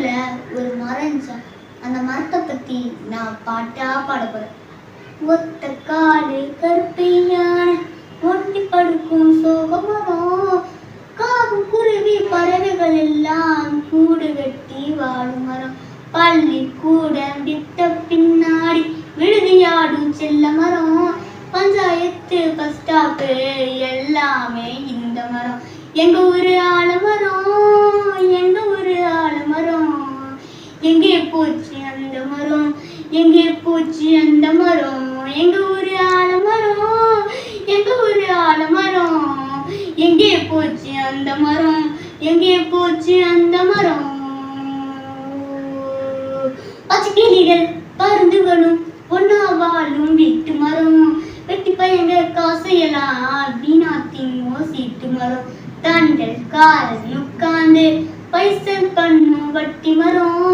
ஊர்ல ஒரு மரம் இருந்துச்சு. அந்த மரத்தை பத்தி நான் பாட்டா பாட போறேன். ஒத்த காடு கருப்பையான ஒண்டி படுக்கும் சோகமரம் காவும் குருவி பறவைகள் எல்லாம் கூடு கட்டி வாழும் மரம். பள்ளி கூட விட்ட பின்னாடி விடுதியாடும் செல்ல மரம். பஞ்சாயத்து பஸ் ஸ்டாப்பு எல்லாமே இந்த மரம். எங்க ஊரு ஆலமரம் எங்க ஊரு ஆலமரம் எங்கே போச்சு அந்த மரம்? எங்கே போச்சு அந்த மரம்? எங்க ஊரு ஆலமரம் எங்க ஊரு ஆலமரம் எங்கே போச்சு அந்த மரம்? எங்கே போச்சு அந்த மரம்? பச்சை கிளிகள் பருந்துகளும் ஒன்னா வாழும் வீட்டு மரம். வெட்டி பையங்க காசையெல்லாம் வீணா மோசிட்டு மரம். தண்டல் காரன் உட்கார்ந்து பைசல் பண்ணும் வட்டி மரம்.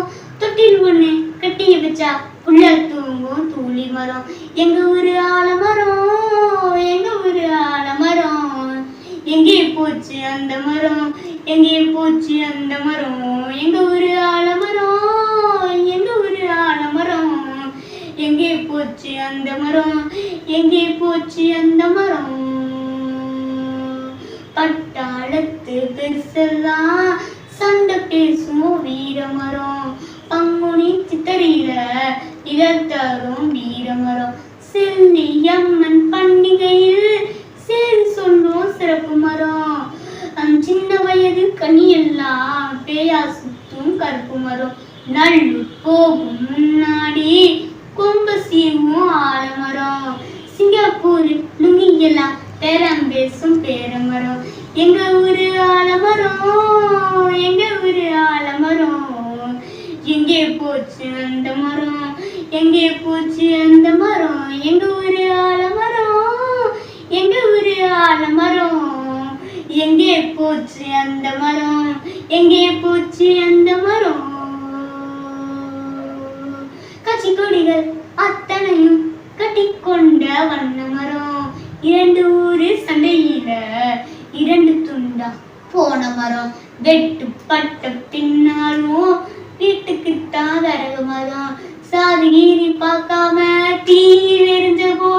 தொட்டில் ஒண்ணு கட்டி வச்சா புள்ள தூங்கும் தூளி மரம். எங்க ஊரு ஆலமரம் எங்க ஊரு ஆலமரம் எங்கே போச்சு அந்த மரம் எங்கே போச்சு அந்த மரம். எங்க ஊரு ஆலமரம் எங்க ஊரு ஆலமரம் எங்கே போச்சு அந்த மரம் எங்கே போச்சு அந்த மரம். பட்டாளத்து பெருசெல்லாம் சண்டை பேசும் வீரமரம்? பங்குனி சித்தரியில இதழ் வீரமரம். செல்லி அம்மன் பண்டிகையில் சேர் சொல்லும் சிறப்பு மரம். சின்ன வயது கனி எல்லாம் பேயா சுத்தும் கருப்பு மரம். நல்லூர் போகும் முன்னாடி கொம்பு சீவும் ஆலமரம். சிங்கப்பூர் லுங்கியெல்லாம் பேரம் பேசும் பேரமரம். எங்க ஊரு ஆலமரம் எங்க ஊரு ஆலமரம். எங்கே போச்சு அந்த மரம் எங்கே போச்சு அந்த மரம்? எங்க ஊரு ஆலமரம் எங்க ஊரு ஆலமரம். எங்கே போச்சு அந்த மரம் எங்கே போச்சு அந்த மரம்? கட்சி கொடிகள் அத்தனையும் கட்டிக்கொண்ட வண்ண மரம். இரண்டு ஊரில் சமையல இரண்டு துண்டா போன மரம். வெட்டு பட்ட பின்னாலும் வீட்டுக்கு தான் தரகமாதான் சாதி நீதி பார்க்காம தீ எரிஞ்ச போ